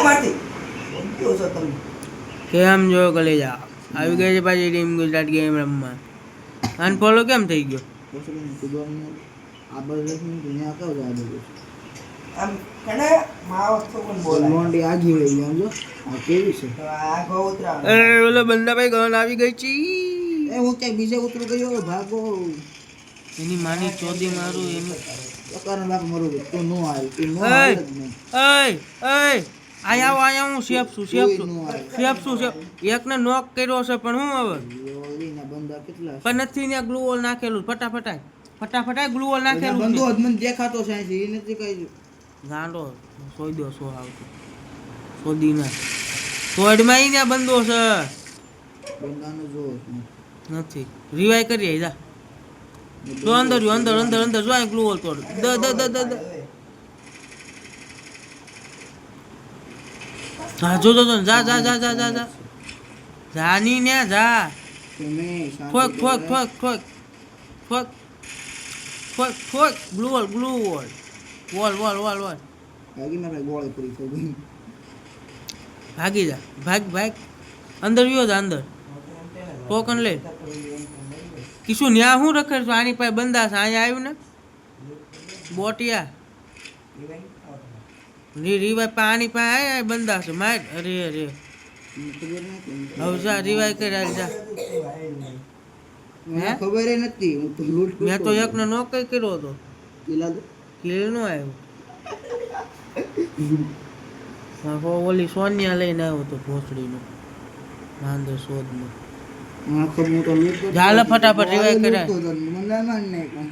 છો તમે? કેમ જો કલેજા? આવી ગઈ છે પાછી ટીમ ગુજરાત ગેમ રમવા. અનફોલો કેમ થઈ ગયો? આમ કને માવત તો પણ બોલાય. તો આ ગો ઉતરા અરે ઓલો બંદાભાઈ ગણ આવી ગઈ છે. હું ક્યાંક બીજે ઉતરું ગયો ભાગો. એની માની ચોદી મારું એનું કારણ બાપ મરું તું નો આવી તું નો! આવે. એય એય આયા આવો આયા હું શેપ છું શેપ છું. નો છું શેપ એકને નોક કર્યો છે પણ હું હવે? પણ નથી ને ગ્લુઓલ નાખેલું ફટાફટાય. ફટાફટાય ગ્લુઓલ નાખેલું બંધો મને દેખાતો છે. એ નથી કઈ ગાંડો સોઈ દો સો આવતો. સોદી ના સોડમાં ઈ ને બંધો છે. નથી. રિવાય કરી જા. જો અંદર અંદર અંદર અંદર જો ગ્લુઓલ તોડ. દ દ દ દ દ હા જો જો જો જા જા જા જા જા જાની ને જા. ફોક ફોક ફોક ફોક ફોક ફોક ફોક. ગ્લુ વોલ ગ્લુ ગ્લુઓલ વોલ વોલ વોલ વોલ ભાગી જા. ભાગ ભાગ. અંદર વ્યો જા અંદર. ટોકન લે. કિશુ ન્યા હું રખે છું આની પાસે બંદા છે. અહીંયા આવ્યું ને? બોટિયા. રી રીવાય પાણી બંદા છે માર અરે અરે. હવસા રીવાય કરી હાલ જા. મને ખબર નથી હું તો લૂંટ મેં તો એકનો નો કઈ કર્યો હતો. કિલ નો આવ્યો. ઓલી સોનિયા લઈને આવ્યો તો ભોસડીનો. વાંધો શોધનો. ઝાલે. ફટાફટ રિવાય કર્યા. કરાય.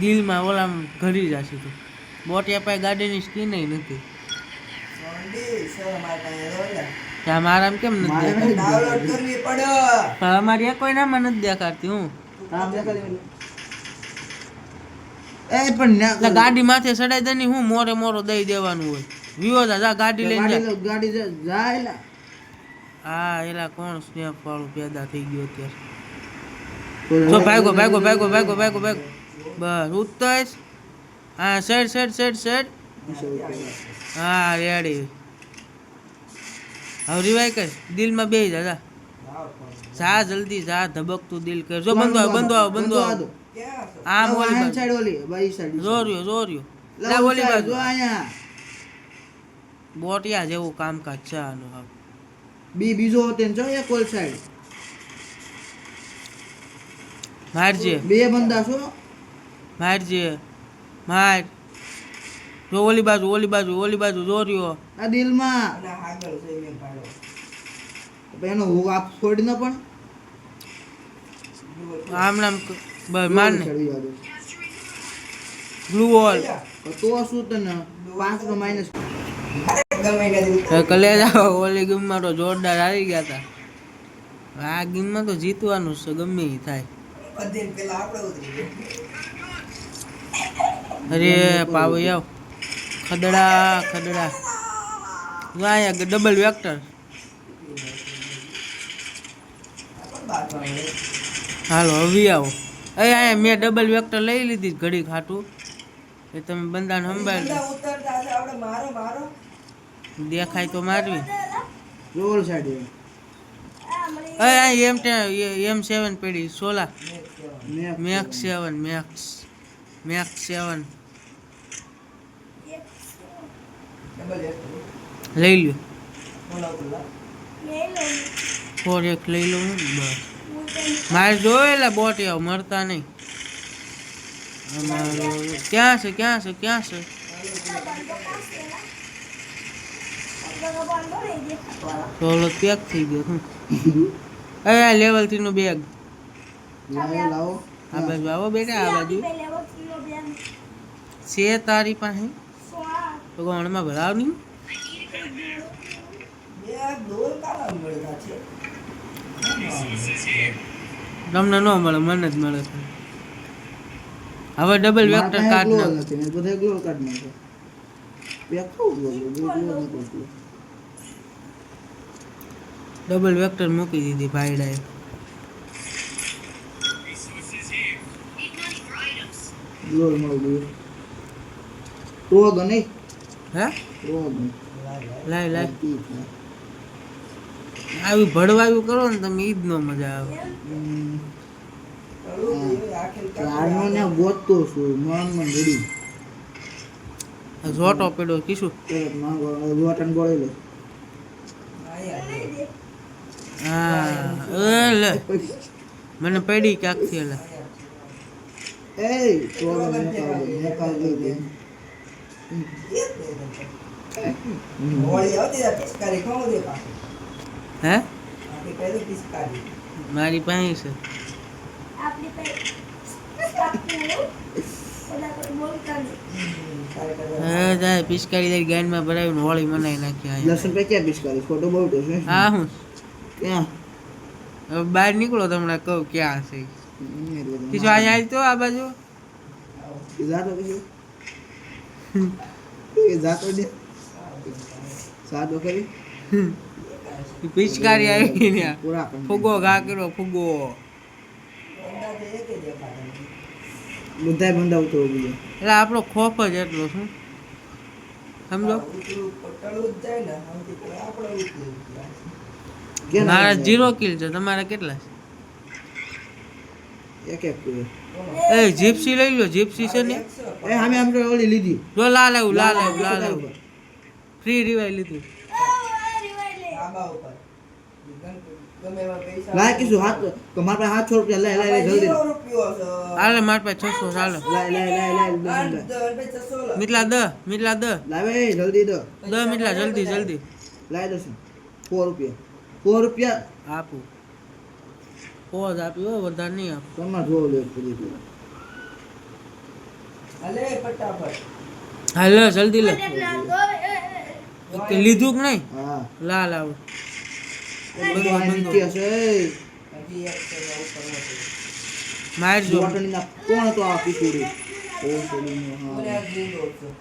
દિલમાં ઓલા ઘડી જશે તું. બોટિયા પાસે ગાડીની સ્કીન નથી. સોંડી છે મારા પાસે રોલા ત્યાં મારામાં કેમ નથી મારે દેખાતી? ડાઉનલોડ કરવી પડે. પણ અમારી કોઈ નામાં નથી દેખાડતી હું. આમ દેખાડે મને. એ પણ ગાડી માથે ચડાઈ દે ને હું મોરે મોરો દઈ દેવાનું હોય. વિવો જા ગાડી લઈને જા. ગાડી જા- જા એલા. હા એલા કોણ સ્નેપ વાળું પેદા થઈ ગયો અત્યારે? જો ભાગો ભાગો ભાગો ભાગો ભાગો ભાગો. બસ ઉત્તર. હા સેડ સેડ સેડ સેડ હા રેડી. હવે રિવાય કર. દિલમાં બે જા જા. જલ્દી જા. ધબકતું દિલ કર. જો બંધો આવ બંધો આવ બંધો આવ. આમ ઓલી side ઓલી, બાઈ side. જોર્યો જોર્યો લા, ઓલી બાજુ. જો આયા બોટિયા જેવું કામકાજ છે આનું હવે. બી બીજો હોતે જો એક ઓલ સાઈડ. મારજે. બે બંદા છો. મારજે. માર જો ઓલી બાજુ ઓલી બાજુ ઓલી બાજુ જોર્યો આ દિલમાં. એનો હું આપ છોડી ન પણ. આમ નામ બસ માર ને. બ્લુ વોલ તો શું તને? પાંચ નો માઇનસ કલેજા ઓલી ગેમમાં તો જોરદાર આવી ગયા હતા આ ગેમમાં તો જીતવાનું છે ગમે થાય પદ્ધતિ પેલા આપણે ઉતરી અરે પાવો આવ. ખદડા ખદડા. વાય ડબલ વેક્ટર હાલો હવે આવો. એ અહીંયા મેં ડબલ વેક્ટર લઈ લીધી ઘડી ખાટું એ તમે બંદાને સંભાળ દેખાય તો મારવી. રોલ સાઈડ એમ. એમ સેવન પડી Sola. Max seven max max seven લઈ લ્યો. ફોર એક લઈ લઉં બસ. મારે જોયેલા બોટ આવ મરતા નહીં. અમારો ક્યાં છે ક્યાં છે ક્યાં છે? ચોલો પેક થઈ ગયો આ લેવલ થ્રી નું બેગ લાવો લાવો. આ બાજુ આવો બેટા આ બાજુ. છે તારી પાસે? ભગવાનમાં ભરાવ નહીં? તમને ન મળે મને જ મળે છે. હવે ડબલ વેક્ટર કાર્ડ ગ્લોલ નથી મેં બધા ગ્લો કાર્ડ થવું ગ્લોલ ગ્લોલ ડબલ વેક્ટર મૂકી દીધી ભાઈડાએ. Lord, mau gue. ભડવાયું કરો ને તમે ઈદ નો મજા આવે. ચારનો ગોતતો છું મન મન રેડી જોટો પડ્યો કીશું? જોટન ગોળી લે. મને પડી ક્યાંકથી એલા এই હે મારી પાસે છે પિચકારી લઈ ગાંડમાં ભરાવીને હોળી મનાઈ નાખી દસ રૂપિયા ક્યાં પિચકારી ફોટો બહુ હા હું ક્યાં બહાર નીકળો તમને કહું ક્યાં હશે কিছু আই আই তো આ બાજુ? જાતો દે. સાદો કરી પિચકારી આવી ને ફુગો ઘાકરો ફુગો. બધા બંધાવતો બીજો. એટલે આપણો ખોફ જ એટલો શું સમજો? મારા જીરો કિલ છે. તમારા કેટલા છે? એક એક એ જીપ્સી લઈ લો જીપ્સી છે ને. એ અમે આમ તો ઓલી લીધી. જો લાલ આવ્યું લાલ આવ્યું લાલ આવ્યું ફ્રી રિવાઈ લીધું. કીધું હાથ તો મારા પાસે હાથસો રૂપિયા લાય લાય જલ્દી. હાલે મારા પાસે છસો ચાલો લાય લાય લાય લાય આઠ, દસ, બે, છસો લો. મીટલા દ મીટલા દ. લાવે જલ્દી દ. દ મીટલા જલ્દી જલ્દી. લાય દો સો રૂપિયા. સો રૂપિયા? આપું. પોજ આપ્યો હોય વધારે નહીં આપ. તમે જોવો લે ફરી હાલે ફટાફટ. હાલે જલ્દી લે. લીધું કે નહીં? લાલ લા લાવ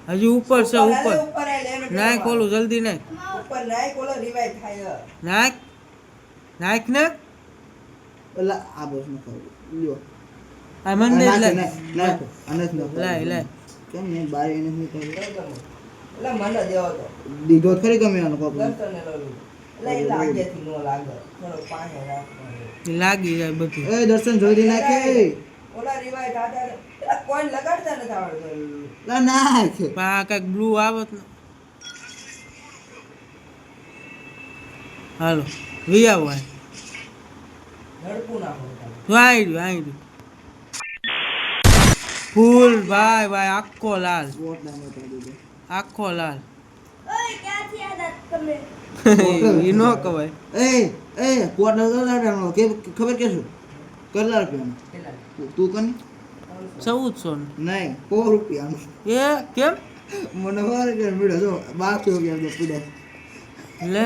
હજી ઉપર છે ઉપર નાખ ખોલું જલ્દી નાખ. નાખ. નાખ નાખ. એટલે આ પ્રશ્ન કરવો લ્યો. આમંદ એટલે નાખો અનસ નાખો લાય લાય. કેમ ને બાર એને હું કરું. એટલે મને દેવો તો દીધો ખરી ગમે આનો કોપ લંતને લડું લાગી. જાય બધું. એ દર્શન જોઈ નાખે. ઓલા રિવાય દાદા કોઈન લગાડતા નથી આવડતું. ના છે પા કંઈક બ્લુ આવત ને. હાલો વી આવો વાયડું વાયડું. ફૂલ ભાઈ ભાઈ આખો લાલ. આખો લાલ. એ એ એ કોટ નગર કે ખબર કે શું? કેટલા રૂપિયાનું? તું કની? ચૌદસો નહીં સો રૂપિયાનું. એ કેમ? મને મારે મેળો જો રૂપિયા પીડા. લે.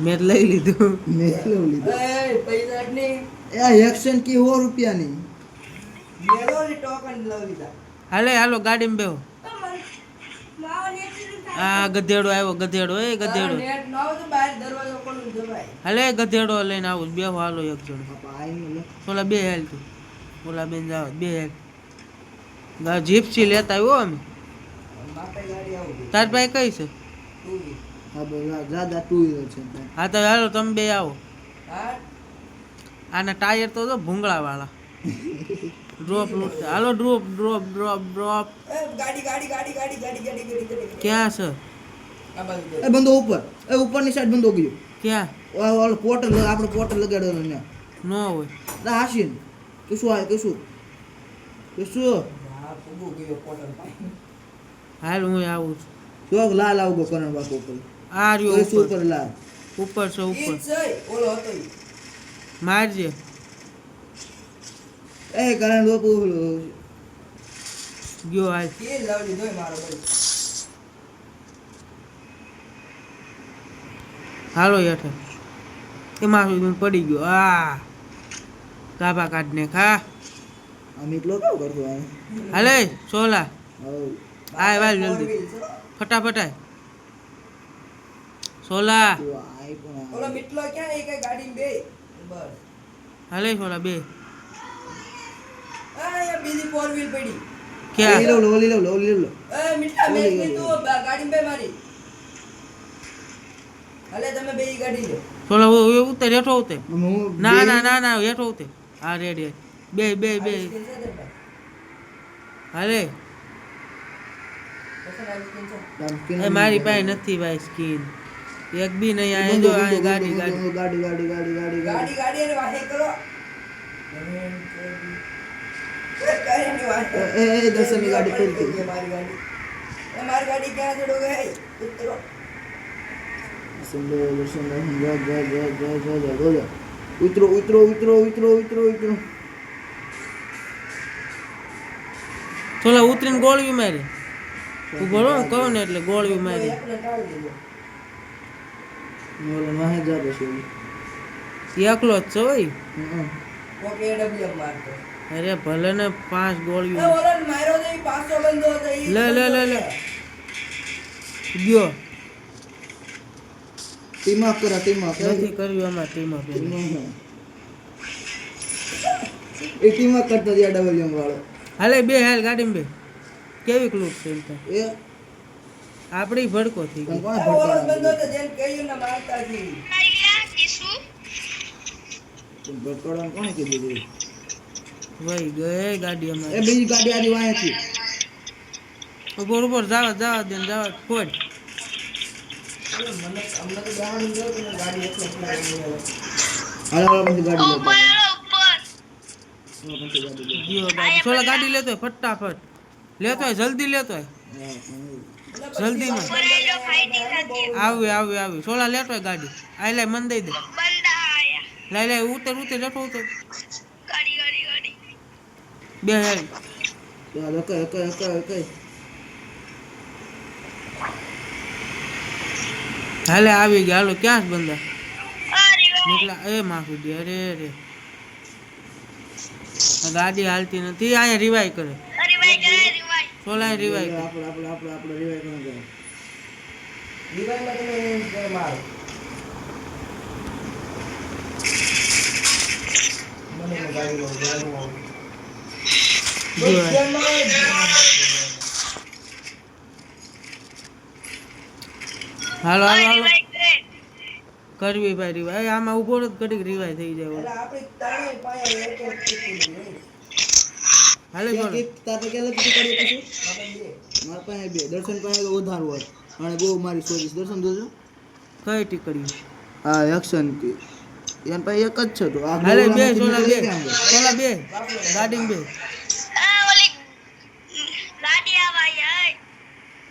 મેં લઈ લીધું. મેં લઈ લીધું. એ પૈસા એ એક્શન કી હો રૂપિયાની મેલો ને token લઈ લીધા. હાલે હાલો ગાડીમાં બેહો. આ ગધેડો આવ્યો ગધેડો એ ગધેડો. તારો ન હોય બહાર દરવાજો ખોલીને જવાય. હાલે ગધેડો લઈને આવું બેહો હાલો એક જણ. ઓલા બે હેલ તું. ઓલા બેન જાવ બે હેલ. ગા જીપ્સી લેતા આવ્યો અમે. માપે ગાડી આવું. તાર પાસે કઈ છે. હા બોલા દાદા ટુ વ્હીલર છે હા તો હાલો તમે બે આવો. આને ટાયર તો જો ભૂંગળા વાળા ડ્રોપ હાલો ડ્રોપ ડ્રોપ ડ્રોપ ડ્રોપ ગાડી ગાડી ગાડી ગાડી ગાડી ગાડી ગાડી ક્યાં છે? એ બંદો ઉપર. એ ઉપરની સાઈડ બંદો ગયો. ક્યાં? ઓલો પોટર આપણે પોટર લગાડ્યો ને. ન હોય. ના હાશીન. કશું આવે કશું કશું હાલ હું આવું છું. જો લાલ આવું કરણ બાપુ ઉપર. આ રહ્યો ઉપર. લાવ ઉપર છે ઉપર. ઓલો હતો મારજે. એ કારણ લોપ ઓલો ગયો હાલ. એ લાવડી દોય મારો હાલો યાઠે એમાં પડી ગયો. આ. કાપા કાઢને ખા. અમિત લોકો કરતો હાલે સોલા. આય વાલ જલ્દી. ફટાફટાય સોલા. ઓલો મીટલો ક્યાં એક ગાડી બે. બસ. હાલે સોલા બે. આ બીજી ફોર વ્હીલ પડી. ક્યાં? ઓલી લો ઓલી લો ઓલી લો. એ મીઠા મે કીધું ગાડી બે મારી. હાલે તમે બે ગાડી લો. સોલા ઓ- ઉતર હેઠો ઉતર. ના ના ના ના હેઠો ઉતર. હા રેડી બે બે બે? હાલે. મારી પાસે નથી ભાઈ સ્કીન. એક બી નહીં આ જો આ ગાડી ગાડી. ગાડી ગાડી ગાડી ગાડી ગાડી. ગાડી અને વાહે કરો. એ એ દર્શનની ગાડી ફેરતી થઈ મારી ગાડી. મારી ગાડી ક્યાં ચડો ગઈ? ઉતરો. ઉતરો ઉતરો ઉતરો ઉતરો ઉતરો ઉતરો. ચોલા ઉતરીને ગોળવી મારી. ઊભો રહો કહું ને એટલે ગોળવી મારી. બોલો વાહે જાતો છે. એકલો છો ભાઈ? અરે ભલે ને પાંચ ગોળીઓ. લે લે લે લે. ગયો. ટીમ અપ કરો ટીમ અપ નથી કર્યું અમાર ટીમ અપ એ ટીમ અપ કરતો જ્યાં ડબલ જમ વાળો. હાલે બે હાલ ગાડીમાં બે. કેવી ક્લૂપ છે એ આપણે ભડકો થઈ ગઈ. ભડકોડાને કોણે કીધું ભાઈ ગઈ ગાડી અમારી એ બીજી ગાડી આરી વાય હતી ઉપર જાવ જાવ દે જાવ ફોડ. ગાડી લેતો ફટાફટ. લેતો જલ્દી લેતો જલ્દીમાં. બહુ આવી આવી આવી. સોલા લેટો ગાડી. આ લે મન દઈ દે. લાય લાય ઉતર ઉતર લેટો ઉતર. બે હેલ. ચાલો કઈ કઈ કઈ કઈ હાલે આવી ગયા. હાલો ક્યાં છે બંદા? નીકળ્યા. એ માફી દે. અરે અરે. ગાડી હાલતી નથી. અહીંયા રિવાઈ કરે. રોલાય રિવાઈવ આપણે આપણો આપણો આપણો રિવાઈવ ન કરો રિવાઈવમાં તમે કરો મારો. મને મોબાઈલ લો હાલો હાલો હાલો. કરવી ભાઈ રિવાય આમાં ઊભો જ કરી રિવાય થઈ જાય. આપણે હાલે તારે કેટલા પછી આપણે બે. મારા પાસે બે. દર્શન પાસે તો ઉધાર હોય. અને બહુ મારી સોરી. દર્શન જોજો. કઈ ટીકડી હા એક્શન કે. એન પાસે એક જ છે તો. આ હાલે બે સોલા બે? સોલા બે. ગાડીમાં બે.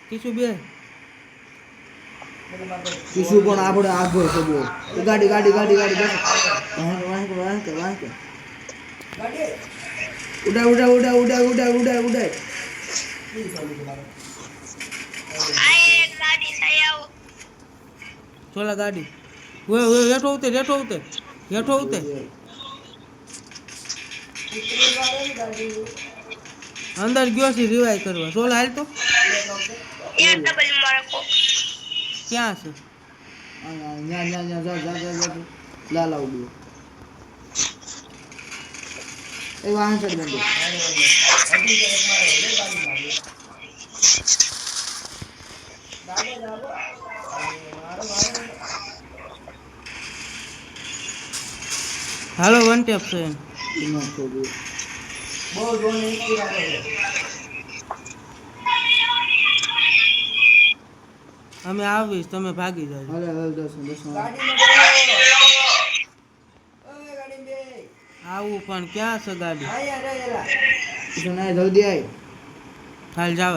કીશું બે. કીશું પણ આપણે આગળ છે બહુ. ગાડી ગાડી ગાડી ગાડી વાંકે વાંકે વાંકે ગાડી ઉડા ઉડા ઉડા ઉડા ઉડા ઉડા ઉડા ચોલા ગાડી. વે વે હેઠો ઉતર હેઠો ઉતર હેઠો ઉતર. અંદર ગયો છે રિવાય કરવા. ચોલા હાલ તો? ક્યાં છે? લા લાવ એ વાહણસર મંદિર હાલો વન અમે આવીશ તમે ભાગી જાવ દર્શન જાઓ આવું પણ ક્યાં છે ગાડી? જણાય જલ્દી આવી હાલ જાવ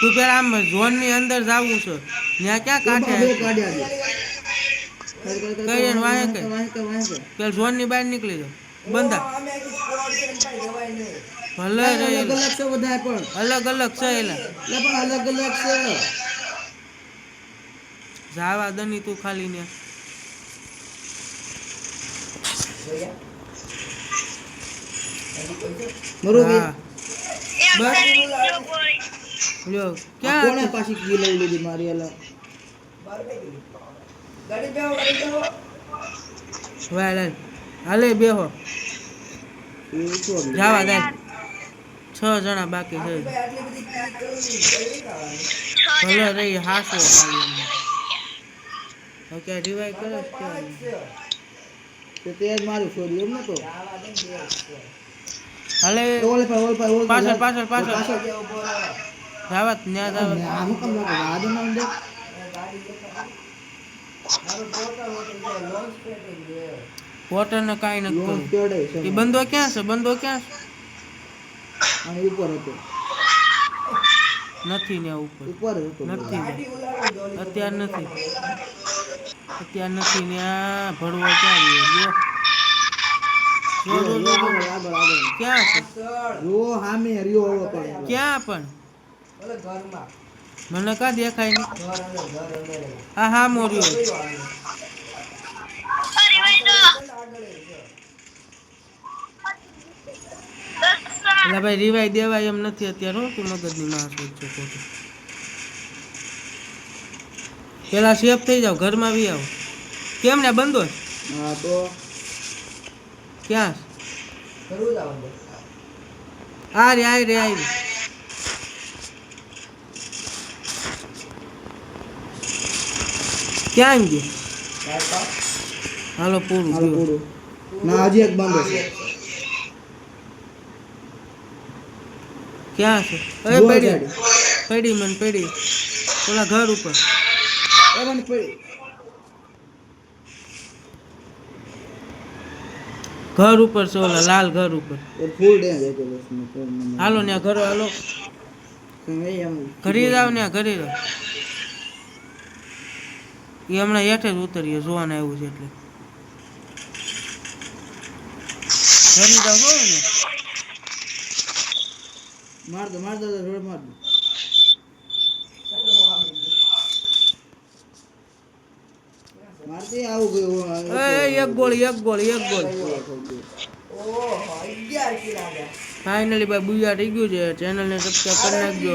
તું પેલા આમ ઝોનની અંદર જવું છે. ત્યાં ક્યાં કાઢે કઈ પેલા ઝોનની બહાર નીકળી જાવ બંધા ભલે અલગ અલગ છે બધા પણ. અલગ અલગ છે એટલે પણ અલગ અલગ છે. જાવા દની તું ખાલી ને. કોણે ક્યાં પાછી કી લઈ લીધી મારી અલા બહાર કઈ ગઈ? ગાડી બેહો, ગાડી બેહો. હાલે. જાવા દે. છ જણા બાકી છે. ભલે રહી હાસો ઓકે રિવાઈ કરે તો તે જ મારું છોડ્યું એમ નતો ને. હાલે ઓલે પર ઓલે પર ઓલે પાછળ પાછળ પાછળ. જાવા ન્યા જાવા ને આ હું કેમ લાગે આ દો નામ દે એ ગાડી દેખાડી. મારું total hotel છે, launch pad જ છે. વોટર ને કાંઈ નથી એ બંદો ક્યાં છે એ બંધો ક્યાં છે બંધો ક્યાં અને ઉપર હતો. નથી ને ઉપર. ઉપર હતો. નથી અત્યાર નથી. અત્યાર નથી ને આ ભરવો ક્યાં ગયો? જો. ક્યાં છે. જો હામે હરિયો ક્યાં પણ? ઘરમાં. મને કા દેખાય નહીં ઘર અંદર, ઘર અંદર. હા હા મોર્યો જોયું આને. પાછળ આગળ એ છે. એટલે ભાઈ રિવાઈ દેવાય એમ નથી અત્યારે હું તું મગજની માણસ છો ખોટું. પેલા સેફ થઈ જાવ ઘરમાં બી આવો. કેમ ને બંધો? હા તો? ક્યાં. આ રે આ રે આ રે. ક્યાં ગયો હાલો પૂરું. પૂરું. ના હજી એક બંધ છે ક્યાં છે? અરે પડી. પડી મને પડી. ઓલા ઘર ઉપર. એ મને પડી. ઘર ઉપર છે ઓલા લાલ ઘર ઉપર. હાલો ને ઘર હાલો. ઘરે જાવ ને ઘરે જાવ એ હમણાં હેઠે જ ઉતરીએ જોવાને આવ્યું છે એટલે. ઘરે જાવ ને. માર દો માર દો રોડ માર દો. મારતી આવું ગયું એ એક ગોળી એક ગોળી એક ગોળી. ફાઇનલી ભાઈ બુયા થઈ ગયું છે. ચેનલને સબસ્ક્રાઈબ કરી નાખજો.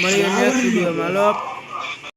મળીએ નેક્સ્ટ વિડીયોમાં હાલો.